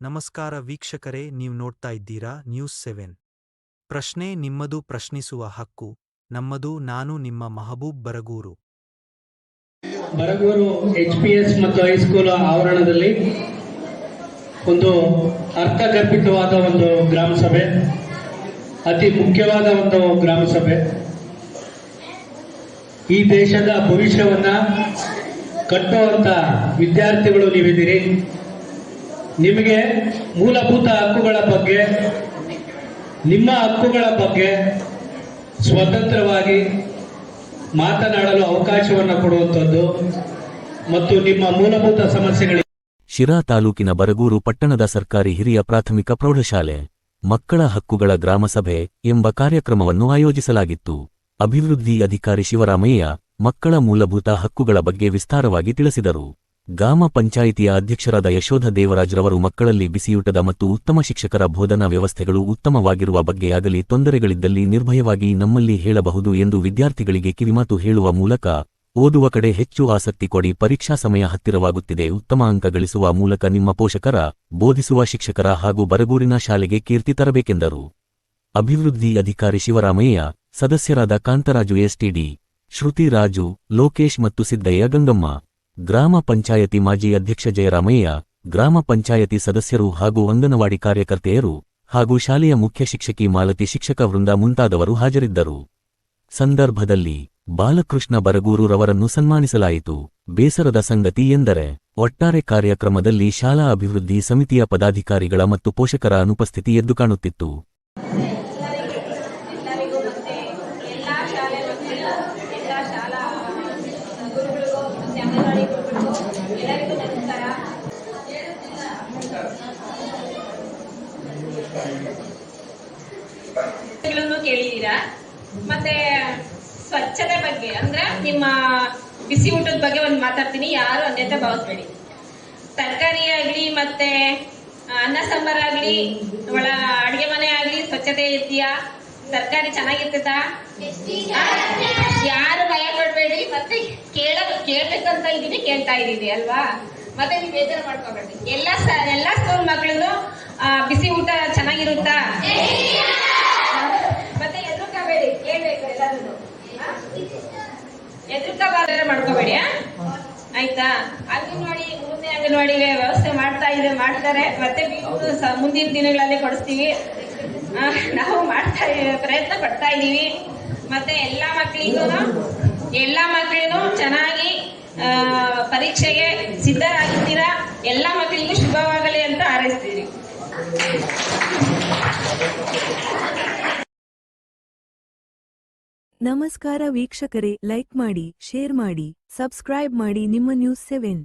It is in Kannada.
ನಮಸ್ಕಾರ ವೀಕ್ಷಕರೇ, ನೀವು ನೋಡ್ತಾ ಇದ್ದೀರಾ ನ್ಯೂಸ್ ಸೆವೆನ್ ಪ್ರಶ್ನೆ ನಿಮ್ಮದು ಪ್ರಶ್ನಿಸುವ ಹಕ್ಕು, ನಮ್ಮದು ನಾನು ನಿಮ್ಮ Mehboob Baragur. Baragur H P S ಮತ್ತು ಹೈಸ್ಕೂಲ್ ಆವರಣದಲ್ಲಿ ಒಂದು ಅರ್ಥಗರ್ಭಿತವಾದ ಒಂದು ಗ್ರಾಮ ಸಭೆ, ಅತಿ ಮುಖ್ಯವಾದ ಒಂದು ಗ್ರಾಮ ಸಭೆ. ಈ ದೇಶದ ಭವಿಷ್ಯವನ್ನ ಕಟ್ಟುವಂತ ವಿದ್ಯಾರ್ಥಿಗಳು ನೀವಿದ್ದೀರಿ. ನಿಮಗೆ ಮೂಲಭೂತ ಹಕ್ಕುಗಳ ಬಗ್ಗೆ, ನಿಮ್ಮ ಹಕ್ಕುಗಳ ಬಗ್ಗೆ ಸ್ವತಂತ್ರವಾಗಿ ಮಾತನಾಡಲು ಅವಕಾಶವನ್ನು ಕೊಡುವಂಥದ್ದು ಮತ್ತು ನಿಮ್ಮ ಮೂಲಭೂತ ಸಮಸ್ಯೆಗಳಿಗೆ ಶಿರಾ ತಾಲೂಕಿನ ಬರಗೂರು ಪಟ್ಟಣದ ಸರ್ಕಾರಿ ಹಿರಿಯ ಪ್ರಾಥಮಿಕ ಪ್ರೌಢಶಾಲೆ, ಮಕ್ಕಳ ಹಕ್ಕುಗಳ ಗ್ರಾಮಸಭೆ ಎಂಬ ಕಾರ್ಯಕ್ರಮವನ್ನು ಆಯೋಜಿಸಲಾಗಿತ್ತು. ಅಭಿವೃದ್ಧಿ ಅಧಿಕಾರಿ ಶಿವರಾಮಯ್ಯ ಮಕ್ಕಳ ಮೂಲಭೂತ ಹಕ್ಕುಗಳ ಬಗ್ಗೆ ವಿಸ್ತಾರವಾಗಿ ತಿಳಿಸಿದರು. ಗ್ರಾಮ ಪಂಚಾಯಿತಿಯ ಅಧ್ಯಕ್ಷರಾದ ಯಶೋಧ ದೇವರಾಜ್ರವರು ಮಕ್ಕಳಲ್ಲಿ ಬಿಸಿಯೂಟದ ಮತ್ತು ಉತ್ತಮ ಶಿಕ್ಷಕರ ಬೋಧನಾ ವ್ಯವಸ್ಥೆಗಳು ಉತ್ತಮವಾಗಿರುವ ಬಗ್ಗೆಯಾಗಲಿ ತೊಂದರೆಗಳಿದ್ದಲ್ಲಿ ನಿರ್ಭಯವಾಗಿ ನಮ್ಮಲ್ಲಿ ಹೇಳಬಹುದು ಎಂದು ವಿದ್ಯಾರ್ಥಿಗಳಿಗೆ ಕಿವಿಮಾತು ಹೇಳುವ ಮೂಲಕ ಓದುವ ಕಡೆ ಹೆಚ್ಚು ಆಸಕ್ತಿ ಕೊಡಿ ಪರೀಕ್ಷಾ ಸಮಯ ಹತ್ತಿರವಾಗುತ್ತಿದೆ ಉತ್ತಮ ಅಂಕ ಗಳಿಸುವ ಮೂಲಕ ನಿಮ್ಮ ಪೋಷಕರ, ಬೋಧಿಸುವ ಶಿಕ್ಷಕರ ಹಾಗೂ ಬರಗೂರಿನ ಶಾಲೆಗೆ ಕೀರ್ತಿ ತರಬೇಕೆಂದರು. ಅಭಿವೃದ್ಧಿ ಅಧಿಕಾರಿ ಶಿವರಾಮಯ್ಯ, ಸದಸ್ಯರಾದ ಕಾಂತರಾಜು ಎಸ್ಟಿಡಿ, ಶ್ರುತಿ ರಾಜು, ಲೋಕೇಶ್ ಮತ್ತು ಸಿದ್ದಯ್ಯ ಗಂಗಮ್ಮ. ಗ್ರಾಮ ಪಂಚಾಯತಿ ಮಾಜಿ ಅಧ್ಯಕ್ಷ ಜಯರಾಮಯ್ಯ, ಗ್ರಾಮ ಪಂಚಾಯತಿ ಸದಸ್ಯರು ಹಾಗೂ ಅಂಗನವಾಡಿ ಕಾರ್ಯಕರ್ತೆಯರು ಹಾಗೂ ಶಾಲೆಯ ಮುಖ್ಯ ಶಿಕ್ಷಕಿ ಮಾಲತಿ ಶಿಕ್ಷಕ ವೃಂದ ಮುಂತಾದವರು ಹಾಜರಿದ್ದರು. ಸಂದರ್ಭದಲ್ಲಿ ಬಾಲಕೃಷ್ಣ ಬರಗೂರುರವರನ್ನು ಸನ್ಮಾನಿಸಲಾಯಿತು. ಬೇಸರದ ಸಂಗತಿ ಎಂದರೆ, ಒಟ್ಟಾರೆ ಕಾರ್ಯಕ್ರಮದಲ್ಲಿ ಶಾಲಾ ಅಭಿವೃದ್ಧಿ ಸಮಿತಿಯ ಪದಾಧಿಕಾರಿಗಳ ಮತ್ತು ಪೋಷಕರ ಅನುಪಸ್ಥಿತಿ ಎದ್ದು ಕಾಣುತ್ತಿತ್ತು ಎಲ್ಲರಿಗೂ ಮತ್ತೆ ಎಲ್ಲ ಶಾಲೆ ಮಕ್ಕಳಿಗೂ ಎಲ್ಲ ಶಾಲಾ ಗುರುಗಳಿಗೂ ಮತ್ತೆ ಅಂಗನವಾಡಿ ಗುರುಗಳಿಗೂ ಎಲ್ಲರಿಗೂ ನಮಸ್ಕಾರ ಗಳನ್ನು ಕೇಳಿದೀರಾ ಮತ್ತೆ ಸ್ವಚ್ಛತೆ ಬಗ್ಗೆ, ಅಂದ್ರೆ ನಿಮ್ಮ ಬಿಸಿ ಊಟದ ಬಗ್ಗೆ ಒಂದು ಮಾತಾಡ್ತೀನಿ. ಯಾರು ಅನ್ಯತೆ ಭಾವಿಸ್ಬೇಡಿ. ತರಕಾರಿ ಆಗ್ಲಿ ಮತ್ತೆ ಅನ್ನ ಸಾಂಬಾರ್ ಆಗ್ಲಿ, ಒಳ ಅಡಿಗೆ ಮನೆ ಆಗ್ಲಿ, ಸ್ವಚ್ಛತೆ ಇದೆಯಾ? ತರಕಾರಿ ಚೆನ್ನಾಗಿರ್ತದ? ಯಾರು ಭಯ ಪಡ್ಬೇಡಿ. ಮತ್ತೆ ಕೇಳ, ಕೇಳ್ಬೇಕಂತ ಇದೀನಿ ಕೇಳ್ತಾ ಇದೀನಿ ಅಲ್ವಾ? ಮತ್ತೆ ನೀವು ಬೇಜಾರು ಮಾಡ್ಕೋಬೇಡಿ. ಎಲ್ಲಾ ಎಲ್ಲಾ ಸ್ಕೂಲ್ ಎದುರ್ಕೋಬಾರ್ದಾರೆ ಮಾಡ್ಕೋಬೇಡಿ ಆಯ್ತಾ? ಆಯ್ತಾ ಅಂಗನವಾಡಿ ಮುಂದೆ ಅಂಗನವಾಡಿಗೆ ವ್ಯವಸ್ಥೆ ಮಾಡ್ತಾ ಇದೆ ಮಾಡ್ತಾರೆ. ಮತ್ತೆ ಮುಂದಿನ ದಿನಗಳಲ್ಲಿ ಕೊಡಿಸ್ತೀವಿ. ನಾವು ಮಾಡ್ತಾ ಪ್ರಯತ್ನ ಪಡ್ತಾ ಇದೀವಿ ಮತ್ತೆ ಎಲ್ಲಾ ಮಕ್ಕಳಿಗೂ ಎಲ್ಲಾ ಮಕ್ಕಳಿಗೂ ಚೆನ್ನಾಗಿ ಪರೀಕ್ಷೆಗೆ ಸಿದ್ಧರಾಗಿದ್ದೀರಾ? ಎಲ್ಲಾ ಮಕ್ಕಳಿಗೂ ಶುಭವಾಗಲಿ ಅಂತ ಹಾರೈಸ್ತೀವಿ. ನಮಸ್ಕಾರ ವೀಕ್ಷಕರೇ ಲೈಕ್ ಮಾಡಿ ಶೇರ್ ಮಾಡಿ ಸಬ್ಸ್ಕ್ರೈಬ್ ಮಾಡಿ ನಿಮ್ಮ ನ್ಯೂಸ್ ಸೆವೆನ್